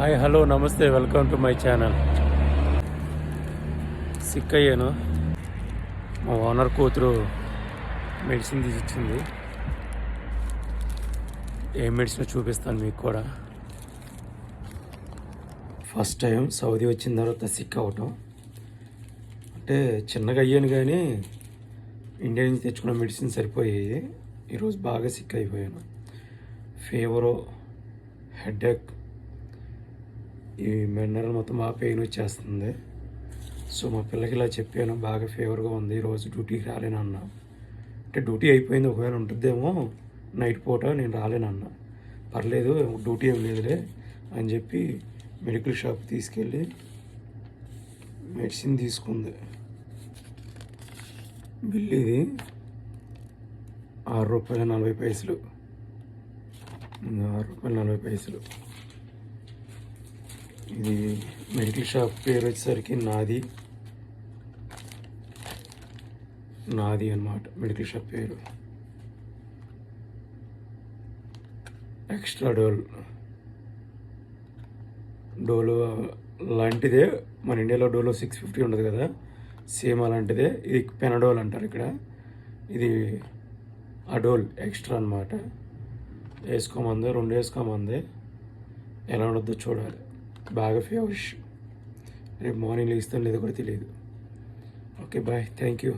Hi hello నమస్తే welcome to my channel sick అయ్యాను మా ఓనర్ కూతురు మెడిసిన్ తీసిచ్చింది. ఏ మెడిసిన్ చూపిస్తాను మీకు కూడా. ఫస్ట్ టైం సౌదీ వచ్చిన తర్వాత సిక్ అవటం అంటే చిన్నగా అయ్యాను కానీ ఇండియా నుంచి తెచ్చుకున్న మెడిసిన్ సరిపోయాయి ఈరోజు బాగా సిక్ అయిపోయాను. ఫీవరు హెడేక్ ఈ మెండల్ మొత్తం బాగా పెయిన్ వచ్చేస్తుంది. సో మా పిల్లకి ఇలా చెప్పాను బాగా ఫీవర్గా ఉంది ఈరోజు డ్యూటీకి రాలేను అన్న అంటే డ్యూటీ అయిపోయింది ఒకవేళ ఉంటుందేమో నైట్ పూట నేను రాలేను అన్న. పర్లేదు డ్యూటీ ఏం లేదులే అని చెప్పి మెడికల్ షాప్ తీసుకెళ్ళి మెడిసిన్ తీసుకుంది. బిల్ ఇది ఆరు రూపాయల నలభై పైసలు. ఆరు రూపాయల నలభై పైసలు. ఇది మెడికల్ షాప్ పేరు వచ్చేసరికి నాది. నాది అన్నమాట మెడికల్ షాప్ పేరు. ఎక్స్ట్రా డోల్ డోలో లాంటిదే మన ఇండియాలో డోలో సిక్స్ ఫిఫ్టీ ఉండదు కదా. సేమ్ అలాంటిదే ఇది పెనడోల్ అంటారు ఇక్కడ. ఇది అడోల్ ఎక్స్ట్రా అన్నమాట. వేసుకోమంది రెండు వేసుకోమంది. ఎలా ఉండొద్దో చూడాలి. బాగా ఫేవర్ రేపు మార్నింగ్ లేస్తాను లేదో కూడా తెలియదు. Okay bye. Thank you